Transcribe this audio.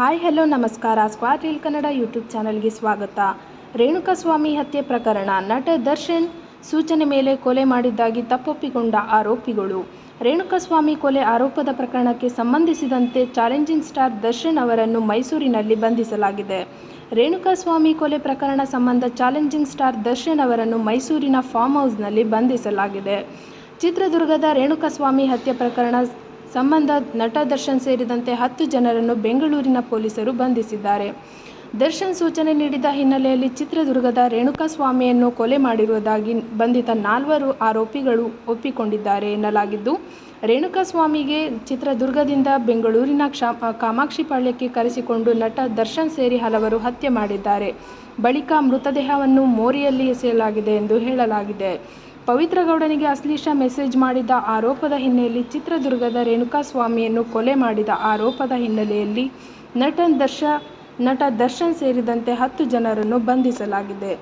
Hi hello ನಮಸ್ಕಾರ. Squad reel Kannada YouTube ಚಾನಲ್ಗೆ ಸ್ವಾಗತ. ರೇಣುಕಾಸ್ವಾಮಿ ಹತ್ಯೆ ಪ್ರಕರಣ ನಟ ದರ್ಶನ್ ಸೂಚನೆ ಮೇಲೆ ಕೊಲೆ ಮಾಡಿದ್ದಾಗಿ ತಪ್ಪೊಪ್ಪಿಕೊಂಡ ಆರೋಪಿಗಳು. ರೇಣುಕಾಸ್ವಾಮಿ ಕೊಲೆ ಆರೋಪದ ಪ್ರಕರಣಕ್ಕೆ ಸಂಬಂಧಿಸಿದಂತೆ ಚಾಲೆಂಜಿಂಗ್ ಸ್ಟಾರ್ ದರ್ಶನ್ ಅವರನ್ನು ಮೈಸೂರಿನಲ್ಲಿ ಬಂಧಿಸಲಾಗಿದೆ. ರೇಣುಕಾಸ್ವಾಮಿ ಕೊಲೆ ಪ್ರಕರಣ ಸಂಬಂಧ ಚಾಲೆಂಜಿಂಗ್ ಸ್ಟಾರ್ ದರ್ಶನ್ ಅವರನ್ನು ಮೈಸೂರಿನ ಫಾರ್ಮ್ ಹೌಸ್ನಲ್ಲಿ ಬಂಧಿಸಲಾಗಿದೆ. ಚಿತ್ರದುರ್ಗದ ರೇಣುಕಾಸ್ವಾಮಿ ಹತ್ಯೆ ಪ್ರಕರಣ ಸಂಬಂಧ ನಟ ದರ್ಶನ್ ಸೇರಿದಂತೆ ಹತ್ತು ಜನರನ್ನು ಬೆಂಗಳೂರಿನ ಪೊಲೀಸರು ಬಂಧಿಸಿದ್ದಾರೆ. ದರ್ಶನ್ ಸೂಚನೆ ನೀಡಿದ ಹಿನ್ನೆಲೆಯಲ್ಲಿ ಚಿತ್ರದುರ್ಗದ ರೇಣುಕಾಸ್ವಾಮಿಯನ್ನು ಕೊಲೆ ಮಾಡಿರುವುದಾಗಿ ಬಂಧಿತ ನಾಲ್ವರು ಆರೋಪಿಗಳು ಒಪ್ಪಿಕೊಂಡಿದ್ದಾರೆ ಎನ್ನಲಾಗಿದ್ದು, ರೇಣುಕಾಸ್ವಾಮಿಗೆ ಚಿತ್ರದುರ್ಗದಿಂದ ಬೆಂಗಳೂರಿನ ಕ್ಷಾ ಕಾಮಾಕ್ಷಿಪಾಳ್ಯಕ್ಕೆ ಕರೆಸಿಕೊಂಡು ನಟ ದರ್ಶನ್ ಸೇರಿ ಹಲವರು ಹತ್ಯೆ ಮಾಡಿದ್ದಾರೆ. ಬಳಿಕ ಮೃತದೇಹವನ್ನು ಮೋರಿಯಲ್ಲಿ ಎಸೆಯಲಾಗಿದೆ ಎಂದು ಹೇಳಲಾಗಿದೆ. ಪವಿತ್ರ ಗೌಡನಿಗೆ ಅಶ್ಲೀಷ ಮೆಸೇಜ್ ಮಾಡಿದ ಆರೋಪದ ಹಿನ್ನೆಲೆಯಲ್ಲಿ ಚಿತ್ರದುರ್ಗದ ರೇಣುಕಾಸ್ವಾಮಿಯನ್ನು ಕೊಲೆ ಮಾಡಿದ ಆರೋಪದ ಹಿನ್ನೆಲೆಯಲ್ಲಿ ನಟನ್ ದರ್ಶ, ನಟ ದರ್ಶನ್ ಸೇರಿದಂತೆ ಹತ್ತು ಜನರನ್ನು ಬಂಧಿಸಲಾಗಿದೆ.